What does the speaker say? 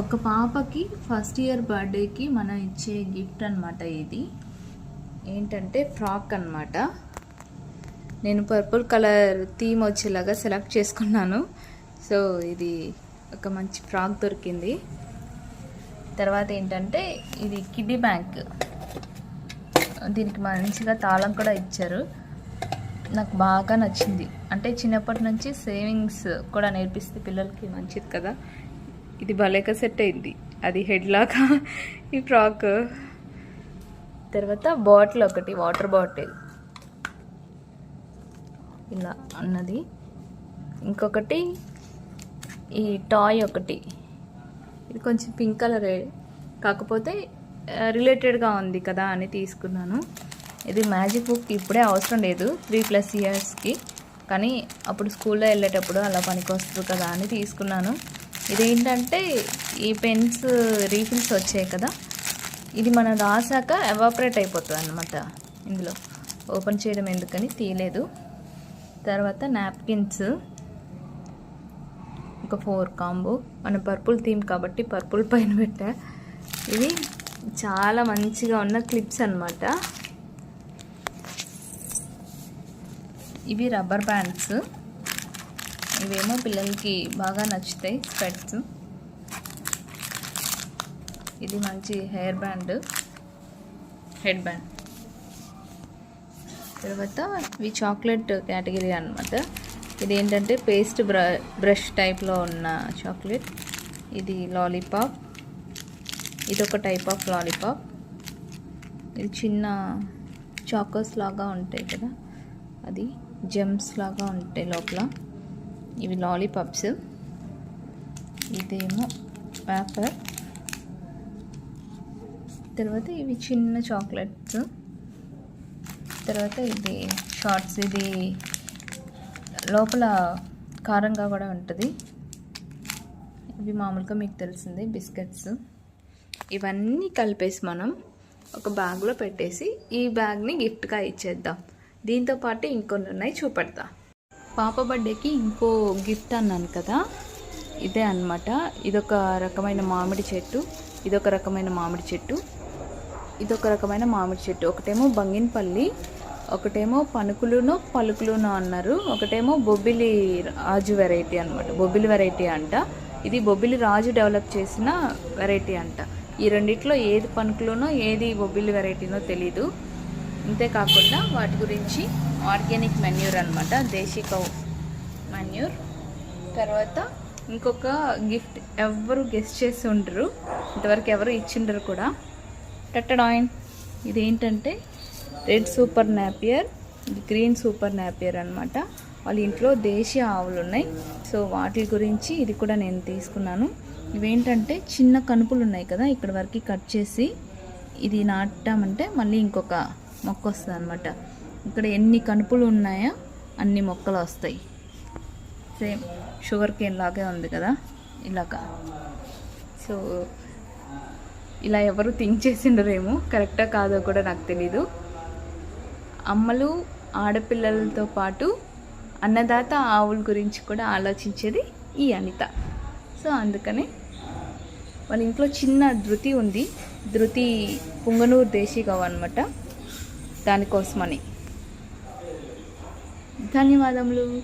ఒక పాపకి first year బర్త్డేకి మనం ఇచ్చే గిఫ్ట్ అనమాట ఇది. ఏంటంటే ఫ్రాక్ అన్నమాట. నేను పర్పుల్ కలర్ థీమ్ వచ్చేలాగా సెలెక్ట్ చేసుకున్నాను. సో ఇది ఒక మంచి ఫ్రాక్ దొరికింది. తర్వాత ఏంటంటే ఇది కిడ్డీ బ్యాంక్. దీనికి మంచిగా తాళం కూడా ఇచ్చారు. నాకు బాగా నచ్చింది. అంటే చిన్నప్పటి నుంచి సేవింగ్స్ కూడా నేర్పిస్తే పిల్లలకి మంచిది కదా. ఇది భలేక సెట్ అయింది. అది హెడ్ లాగా ఈ ఫ్రాక్ తర్వాత బాటిల్ ఒకటి వాటర్ బాటిల్ ఇలా అన్నది. ఇంకొకటి ఈ టాయ్ ఒకటి. ఇది కొంచెం పింక్ కలర్ కాకపోతే రిలేటెడ్గా ఉంది కదా అని తీసుకున్నాను. ఇది మ్యాజిక్ బుక్ ఇప్పుడే అవసరం లేదు. త్రీ ప్లస్ ఇయర్స్కి కానీ అప్పుడు స్కూల్లో వెళ్ళేటప్పుడు అలా పనికొస్తుంది కదా అని తీసుకున్నాను. ఇదేంటంటే ఈ పెన్స్ రీఫిల్స్ వచ్చాయి కదా. ఇది మనం రాసాక ఎవాపరేట్ అయిపోతుంది అనమాట ఇందులో ఓపెన్ చేయడం ఎందుకని తీయలేదు. తర్వాత నాప్కిన్స్. ఒక ఫోర్ కాంబో. మన పర్పుల్ థీమ్ కాబట్టి పర్పుల్ పైన పెట్టా. ఇవి చాలా మంచిగా ఉన్న క్లిప్స్ అనమాట ఇవి రబ్బర్ బ్యాండ్స్. ఇవేమో పిల్లలకి బాగా నచ్చుతాయి స్పెట్స్. ఇది మంచి హెయిర్ బ్యాండ్. Head band. తర్వాత ఇవి చాక్లెట్ కేటగిరీ అనమాట ఇది ఏంటంటే పేస్ట్ బ్ర బ్రష్ టైప్లో ఉన్న చాక్లెట్. ఇది లాలీపాప్. ఇది ఒక టైప్ ఆఫ్ లాలీపాప్. ఇది చిన్న చాకోస్ లాగా ఉంటాయి కదా. అది జెమ్స్ లాగా ఉంటాయి లోపల. ఇవి లాలీపాప్స్ ఇదేమో పేపర్. తర్వాత ఇవి చిన్న చాక్లెట్స్. తర్వాత ఇది షార్ట్స్ ఇది లోపల కారంగా కూడా ఉంటుంది. ఇవి మామూలుగా మీకు తెలిసింది బిస్కెట్స్. ఇవన్నీ కలిపేసి మనం ఒక బ్యాగ్లో పెట్టేసి ఈ బ్యాగ్ని గిఫ్ట్గా ఇచ్చేద్దాం. దీంతో పాటు ఇంకొన్ని ఉన్నాయి చూపెడతాం. పాప బర్త్డేకి ఇంకో గిఫ్ట్ అన్నాను కదా ఇదే అనమాట ఇదొక రకమైన మామిడి చెట్టు ఇదొక రకమైన మామిడి చెట్టు ఇదొక రకమైన మామిడి చెట్టు. ఒకటేమో బంగినపల్లి ఒకటేమో పనుకులునో పలుకులును అన్నారు. ఒకటేమో బొబ్బిలి రాజు వెరైటీ అనమాట బొబ్బిలి వెరైటీ అంట. ఇది బొబ్బిలి రాజు డెవలప్ చేసిన వెరైటీ అంట. ఈ రెండిట్లో ఏది పనుకులునో ఏది బొబ్బిలి వెరైటీనో తెలీదు. అంతేకాకుండా వాటి గురించి ఆర్గానిక్ మెన్యూర్ అనమాట దేశీ కౌ మెన్యూర్. తర్వాత ఇంకొక గిఫ్ట్ ఎవరు గెస్ట్ చేసి ఉండరు ఇంతవరకు ఎవరు ఇచ్చిండరు కూడా. టట్టడాయిన్ ఇదేంటంటే red super napier green super napier అనమాట వాళ్ళ ఇంట్లో దేశీయ ఆవులు ఉన్నాయి. సో వాటి గురించి ఇది కూడా నేను తీసుకున్నాను. ఇవేంటంటే చిన్న కనుపులు ఉన్నాయి కదా ఇక్కడ వరకు కట్ చేసి ఇది నాటామంటే మళ్ళీ ఇంకొక మొక్క వస్తుంది అనమాట ఇక్కడ ఎన్ని కనుపులు ఉన్నాయో అన్ని మొక్కలు వస్తాయి. సేమ్ షుగర్ కేన్ లాగే ఉంది కదా ఇలాగా. సో ఇలా ఎవరు థింక్ చేసిండరేమో కరెక్టా కాదో కూడా నాకు తెలీదు. అమ్మలు ఆడపిల్లలతో పాటు అన్నదాత ఆవుల గురించి కూడా ఆలోచించేది ఈ అనిత. సో అందుకనే వాళ్ళ ఇంట్లో చిన్న ధృతి ఉంది. ధృతి పుంగనూరు దేశీ గవ అనమాట దానికోసమని. ధన్యవాదములు.